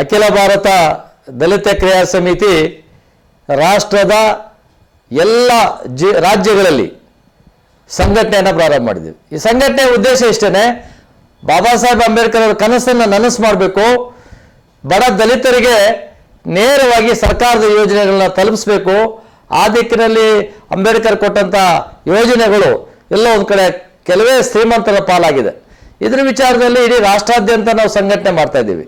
ಅಖಿಲ ಭಾರತ ದಲಿತ ಕ್ರಿಯಾ ಸಮಿತಿ ರಾಷ್ಟ್ರದ ಎಲ್ಲ ಜಿ ರಾಜ್ಯಗಳಲ್ಲಿ ಸಂಘಟನೆಯನ್ನು ಪ್ರಾರಂಭ ಮಾಡಿದ್ದೀವಿ ಈ ಸಂಘಟನೆ ಉದ್ದೇಶ ಇಷ್ಟೇ ಬಾಬಾ ಸಾಹೇಬ್ ಅಂಬೇಡ್ಕರ್ ಅವರ ಕನಸನ್ನು ನನಸು ಮಾಡಬೇಕು, ಬಡ ದಲಿತರಿಗೆ ನೇರವಾಗಿ ಸರ್ಕಾರದ ಯೋಜನೆಗಳನ್ನ ತಲುಪಿಸ್ಬೇಕು, ಆ ದಿಕ್ಕಿನಲ್ಲಿ ಅಂಬೇಡ್ಕರ್ ಕೊಟ್ಟಂಥ ಯೋಜನೆಗಳು ಎಲ್ಲೋ ಒಂದು ಕಡೆ ಕೆಲವೇ ಶ್ರೀಮಂತರ ಪಾಲಾಗಿದೆ. ಇದರ ವಿಚಾರದಲ್ಲಿ ಇಡೀ ರಾಷ್ಟ್ರಾದ್ಯಂತ ನಾವು ಸಂಘಟನೆ ಮಾಡ್ತಾ ಇದ್ದೀವಿ.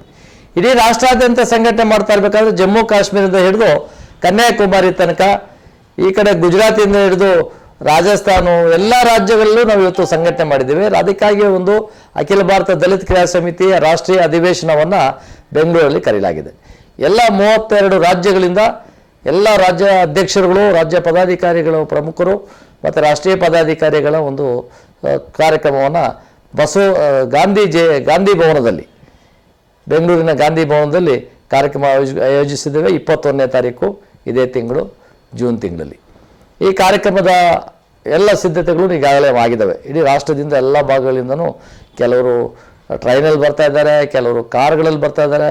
ಇಡೀ ರಾಷ್ಟ್ರಾದ್ಯಂತ ಸಂಘಟನೆ ಮಾಡ್ತಾ ಇರಬೇಕಾದ್ರೆ ಜಮ್ಮು ಕಾಶ್ಮೀರದಿಂದ ಹಿಡಿದು ಕನ್ಯಾಕುಮಾರಿ ತನಕ, ಈ ಕಡೆ ಗುಜರಾತಿಂದ ಹಿಡಿದು ರಾಜಸ್ಥಾನ, ಎಲ್ಲ ರಾಜ್ಯಗಳಲ್ಲೂ ನಾವು ಇವತ್ತು ಸಂಘಟನೆ ಮಾಡಿದ್ದೀವಿ. ಅದಕ್ಕಾಗಿ ಒಂದು ಅಖಿಲ ಭಾರತ ದಲಿತ ಕ್ರಿಯಾ ಸಮಿತಿಯ ರಾಷ್ಟ್ರೀಯ ಅಧಿವೇಶನವನ್ನು ಬೆಂಗಳೂರಲ್ಲಿ ಕರೆಯಲಾಗಿದೆ ಎಲ್ಲ ಮೂವತ್ತೆರಡು ರಾಜ್ಯಗಳಿಂದ ಎಲ್ಲ ರಾಜ್ಯ ಅಧ್ಯಕ್ಷರುಗಳು, ರಾಜ್ಯ ಪದಾಧಿಕಾರಿಗಳು, ಪ್ರಮುಖರು ಮತ್ತು ರಾಷ್ಟ್ರೀಯ ಪದಾಧಿಕಾರಿಗಳ ಒಂದು ಕಾರ್ಯಕ್ರಮವನ್ನು ಬಸವ ಗಾಂಧಿ ಜೆ ಗಾಂಧಿ ಭವನದಲ್ಲಿ ಬೆಂಗಳೂರಿನ ಗಾಂಧಿ ಭವನದಲ್ಲಿ ಕಾರ್ಯಕ್ರಮ ಆಯೋಜ, ಆಯೋಜಿಸಿದ್ದೇವೆ. ಇಪ್ಪತ್ತೊಂದನೇ ತಾರೀಕು, ಇದೇ ತಿಂಗಳು, ಜೂನ್ ತಿಂಗಳಲ್ಲಿ. ಈ ಕಾರ್ಯಕ್ರಮದ ಎಲ್ಲ ಸಿದ್ಧತೆಗಳು ಈಗಾಗಲೇ ಆಗಿದ್ದಾವೆ. ಇಡೀ ರಾಷ್ಟ್ರದಿಂದ ಎಲ್ಲ ಭಾಗಗಳಿಂದನೂ ಕೆಲವರು ಟ್ರೈನಲ್ಲಿ ಬರ್ತಾ ಇದ್ದಾರೆ, ಕೆಲವರು ಕಾರ್ಗಳಲ್ಲಿ ಬರ್ತಾ ಇದ್ದಾರೆ.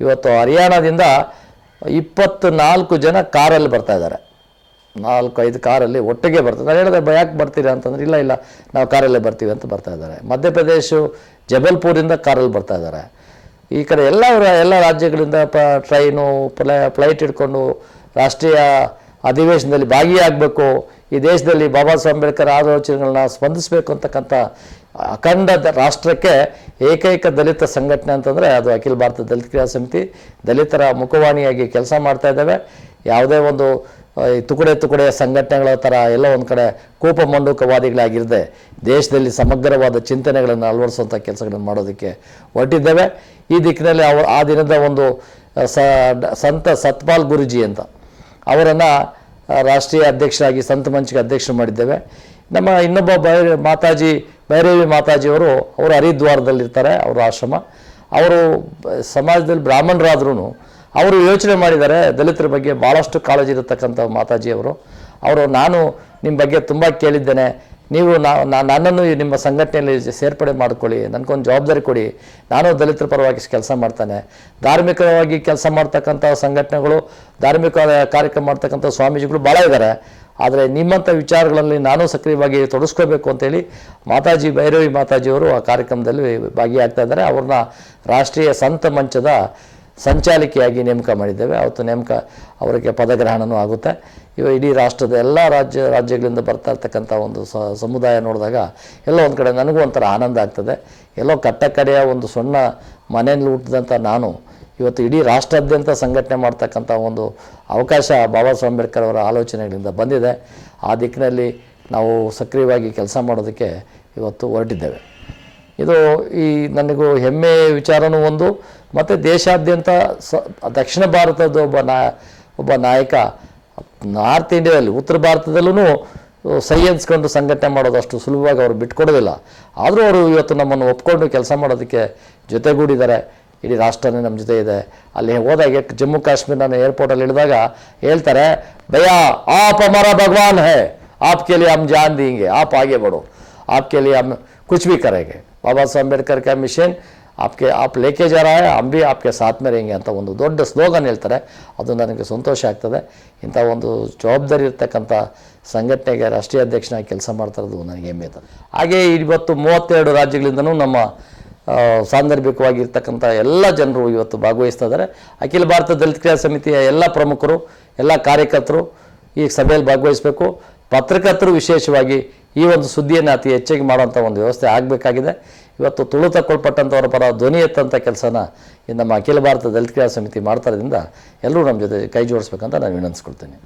ಇವತ್ತು ಹರಿಯಾಣದಿಂದ ಇಪ್ಪತ್ತು ನಾಲ್ಕು ಜನ ಕಾರಲ್ಲಿ ಬರ್ತಾ ಇದ್ದಾರೆ. ನಾಲ್ಕು, ಐದು ಕಾರಲ್ಲಿ ಒಟ್ಟಿಗೆ ಬರ್ತದೆ ನಾನು ಹೇಳಿದೆ, ಯಾಕೆ ಬರ್ತೀರಾ ಅಂತಂದ್ರೆ, ಇಲ್ಲ ಇಲ್ಲ, ನಾವು ಕಾರಲ್ಲೇ ಬರ್ತೀವಿ ಅಂತ ಬರ್ತಾ ಇದ್ದಾರೆ. ಮಧ್ಯಪ್ರದೇಶ ಜಬಲ್ಪುರಿಂದ ಕಾರಲ್ಲಿ ಬರ್ತಾ ಇದ್ದಾರೆ. ಈ ಕಡೆ ಎಲ್ಲ ಎಲ್ಲ ರಾಜ್ಯಗಳಿಂದ ಪ ಟ್ರೈನು ಪ್ಲೈ ಫ್ಲೈಟ್ ಹಿಡ್ಕೊಂಡು ರಾಷ್ಟ್ರೀಯ ಅಧಿವೇಶನದಲ್ಲಿ ಭಾಗಿಯಾಗಬೇಕು, ಈ ದೇಶದಲ್ಲಿ ಬಾಬಾ ಸಾಹೇಬ್ ಅಂಬೇಡ್ಕರ್ ಆಲೋಚನೆಗಳನ್ನ ಸ್ಪಂದಿಸಬೇಕು ಅಂತಕ್ಕಂಥ ಅಖಂಡ ರಾಷ್ಟ್ರಕ್ಕೆ ಏಕೈಕ ದಲಿತ ಸಂಘಟನೆ ಅಂತಂದರೆ ಅದು ಅಖಿಲ ಭಾರತ ದಲಿತ ಕ್ರಿಯಾ ಸಮಿತಿ. ದಲಿತರ ಮುಖವಾಣಿಯಾಗಿ ಕೆಲಸ ಮಾಡ್ತಾ ಇದ್ದಾವೆ. ಯಾವುದೇ ಒಂದು ಈ ತುಕಡೆ ತುಕಡೆ ಸಂಘಟನೆಗಳ ಥರ ಎಲ್ಲ ಒಂದು ಕಡೆ ಕೋಪ ಮಂಡೂಕವಾದಿಗಳಾಗಿರದೆ ದೇಶದಲ್ಲಿ ಸಮಗ್ರವಾದ ಚಿಂತನೆಗಳನ್ನು ಅಳವಡಿಸುವಂಥ ಕೆಲಸಗಳನ್ನು ಮಾಡೋದಕ್ಕೆ ಹೊರಟಿದ್ದೇವೆ. ಈ ದಿಕ್ಕಿನಲ್ಲಿ ಅವ ಆ ದಿನದ ಒಂದು ಸ, ಸಂತ ಸತ್ಪಾಲ್ ಗುರುಜಿ ಅಂತ ಅವರನ್ನು ರಾಷ್ಟ್ರೀಯ ಅಧ್ಯಕ್ಷರಾಗಿ, ಸಂತ ಮಂಚಿಗೆ ಅಧ್ಯಕ್ಷರು ಮಾಡಿದ್ದೇವೆ. ನಮ್ಮ ಇನ್ನೊಬ್ಬ ಬೈ ಮಾತಾಜಿ ಭೈರವಿ ಮಾತಾಜಿಯವರು ಅವರು ಹರಿದ್ವಾರದಲ್ಲಿರ್ತಾರೆ, ಅವರ ಆಶ್ರಮ. ಅವರು ಸಮಾಜದಲ್ಲಿ ಬ್ರಾಹ್ಮಣರಾದ್ರೂ ಅವರು ಯೋಚನೆ ಮಾಡಿದ್ದಾರೆ ದಲಿತರ ಬಗ್ಗೆ ಭಾಳಷ್ಟು ಕಾಳಜಿ ಇರತಕ್ಕಂಥ ಮಾತಾಜಿಯವರು. ಅವರು, ನಾನು ನಿಮ್ಮ ಬಗ್ಗೆ ತುಂಬ ಕೇಳಿದ್ದೇನೆ. ನೀವು ನಾ ನನ್ನನ್ನು ನಿಮ್ಮ ಸಂಘಟನೆಯಲ್ಲಿ ಸೇರ್ಪಡೆ ಮಾಡಿಕೊಳ್ಳಿ. ನನಗೊಂದು ಜವಾಬ್ದಾರಿ ಕೊಡಿ. ನಾನು ದಲಿತರ ಪರವಾಗಿ ಕೆಲಸ ಮಾಡ್ತಾನೆ. ಧಾರ್ಮಿಕವಾಗಿ ಕೆಲಸ ಮಾಡ್ತಕ್ಕಂಥ ಸಂಘಟನೆಗಳು, ಧಾರ್ಮಿಕ ಕಾರ್ಯಕ್ರಮ ಮಾಡ್ತಕ್ಕಂಥ ಸ್ವಾಮೀಜಿಗಳು ಭಾಳ ಇದ್ದಾರೆ ಆದರೆ ನಿಮ್ಮಂಥ ವಿಚಾರಗಳಲ್ಲಿ ನಾನು ಸಕ್ರಿಯವಾಗಿ ತೊಡಸ್ಕೋಬೇಕು ಅಂತೇಳಿ ಮಾತಾಜಿ, ಭೈರವಿ ಮಾತಾಜಿಯವರು ಆ ಕಾರ್ಯಕ್ರಮದಲ್ಲಿ ಭಾಗಿಯಾಗ್ತಾ ಇದ್ದಾರೆ. ಅವ್ರನ್ನ ರಾಷ್ಟ್ರೀಯ ಸಂತ ಮಂಚದ ಸಂಚಾಲಕಿಯಾಗಿ ನೇಮಕ ಮಾಡಿದ್ದೇವೆ. ಅವತ್ತು ನೇಮಕ ಅವರಿಗೆ ಪದಗ್ರಹಣವೂ ಆಗುತ್ತೆ. ಇವ ಇಡೀ ರಾಷ್ಟ್ರದ ಎಲ್ಲ ರಾಜ್ಯ, ರಾಜ್ಯಗಳಿಂದ ಬರ್ತಾ ಇರ್ತಕ್ಕಂಥ ಒಂದು ಸಮುದಾಯ ನೋಡಿದಾಗ ಎಲ್ಲೋ ಒಂದು ಕಡೆ ನನಗೂ ಒಂಥರ ಆನಂದ ಆಗ್ತದೆ. ಎಲ್ಲೋ ಕಟ್ಟಕಡೆಯ ಒಂದು ಸಣ್ಣ ಮನೆಯಲ್ಲಿ ಹುಟ್ಟಿದಂಥ ನಾನು ಇವತ್ತು ಇಡೀ ರಾಷ್ಟ್ರಾದ್ಯಂತ ಸಂಘಟನೆ ಮಾಡ್ತಕ್ಕಂಥ ಒಂದು ಅವಕಾಶ ಬಾಬಾ ಸಾಹೇಬ್ ಅಂಬೇಡ್ಕರ್ ಅವರ ಆಲೋಚನೆಗಳಿಂದ ಬಂದಿದೆ. ಆ ದಿಕ್ಕಿನಲ್ಲಿ ನಾವು ಸಕ್ರಿಯವಾಗಿ ಕೆಲಸ ಮಾಡೋದಕ್ಕೆ ಇವತ್ತು ಹೊರಟಿದ್ದೇವೆ. ಇದು ಈ ನನಗೂ ಹೆಮ್ಮೆಯ ವಿಚಾರನೂ ಒಂದು, ಮತ್ತು ದೇಶಾದ್ಯಂತ ಸ, ದಕ್ಷಿಣ ಭಾರತದ ಒಬ್ಬ ನಾ, ಒಬ್ಬ ನಾಯಕ, ನಾರ್ತ್ ಇಂಡಿಯಾದಲ್ಲಿ, ಉತ್ತರ ಭಾರತದಲ್ಲೂ ಸೈ ಅನ್ಸ್ಕೊಂಡು ಸಂಘಟನೆ ಮಾಡೋದು ಅಷ್ಟು ಸುಲಭವಾಗಿ ಅವರು ಬಿಟ್ಕೊಡೋದಿಲ್ಲ. ಆದರೂ ಅವರು ಇವತ್ತು ನಮ್ಮನ್ನು ಒಪ್ಕೊಂಡು ಕೆಲಸ ಮಾಡೋದಕ್ಕೆ ಜೊತೆಗೂಡಿದ್ದಾರೆ. ಇಡೀ ರಾಷ್ಟ್ರನೇ ನಮ್ಮ ಜೊತೆ ಇದೆ. ಅಲ್ಲಿ ಹೋದಾಗ ಜಮ್ಮು ಕಾಶ್ಮೀರ ನಾನು ಏರ್ಪೋರ್ಟಲ್ಲಿ ಇಳಿದಾಗ ಹೇಳ್ತಾರೆ, ಭಯ, ಆಪ್ ಅಮರ ಭಗವಾನ್ ಹೇ. ಆಪ್ ಕೇಳಿ ಅಮ್ ಜಾನ್ ದಿ ಹಿಂಗೆ. ಆಪ್ ಆಗೇ ಬಡು ಆಪ್ ಕೇಳಿ ಹಮ್ कुछ भी करेंगे बाबा साहब अम्बेडकर का मिशन आपके आप लेके जा रहा है हम भी आपके साथ में रहेंगे ಅಂತ ಒಂದು ದೊಡ್ಡ ಸ್ಲೋಗನ್ ಹೇಳ್ತಾರೆ ಅದು ನನಗೆ ಸಂತೋಷ ಆಗ್ತದೆ ಇಂಥ ಒಂದು ಜವಾಬ್ದಾರಿ ಇರ್ತಕ್ಕಂಥ ಸಂಘಟನೆಗೆ ರಾಷ್ಟ್ರೀಯ ಅಧ್ಯಕ್ಷನಾಗಿ ಕೆಲಸ ಮಾಡ್ತಾ ಇರೋದು ನನಗೆ ಹೆಮ್ಮೆ ಇದೆ ಹಾಗೆ ಇವತ್ತು ಮೂವತ್ತೆರಡು ರಾಜ್ಯಗಳಿಂದನೂ ನಮ್ಮ ಆ, ಸಾಂದರ್ಭಿಕವಾಗಿರ್ತಕ್ಕಂಥ ಎಲ್ಲ ಜನರು ಇವತ್ತು ಭಾಗವಹಿಸ್ತಾ ಇದ್ದಾರೆ ಅಖಿಲ ಭಾರತ ದಲಿತ ಕ್ರಿಯಾ ಸಮಿತಿಯ ಎಲ್ಲ ಪ್ರಮುಖರು ಎಲ್ಲ ಕಾರ್ಯಕರ್ತರು ಈ ಸಭೆಯಲ್ಲಿ ಭಾಗವಹಿಸಬೇಕು ಪತ್ರಕರ್ತರು ವಿಶೇಷವಾಗಿ ಈ ಒಂದು ಸುದ್ದಿಯನ್ನು ಅತಿ ಹೆಚ್ಚಾಗಿ ಮಾಡುವಂಥ ಒಂದು ವ್ಯವಸ್ಥೆ ಆಗಬೇಕಾಗಿದೆ. ಇವತ್ತು ತುಳು ತುಳಿತಕ್ಕೊಳ್ಪಟ್ಟಂಥವರ ಪರ ಧ್ವನಿ ಎತ್ತಂಥ ಕೆಲಸನ ಈ ನಮ್ಮ ಅಖಿಲ ಭಾರತ ದಲಿತ ಕ್ರಿಯಾ ಸಮಿತಿ ಮಾಡ್ತಾರದಿಂದ ಎಲ್ಲರೂ ನಮ್ಮ ಜೊತೆ ಕೈ ಜೋಡಿಸ್ಬೇಕಂತ ನಾನು ವಿನಂತಿಸ್ಕೊಳ್ತೇನೆ.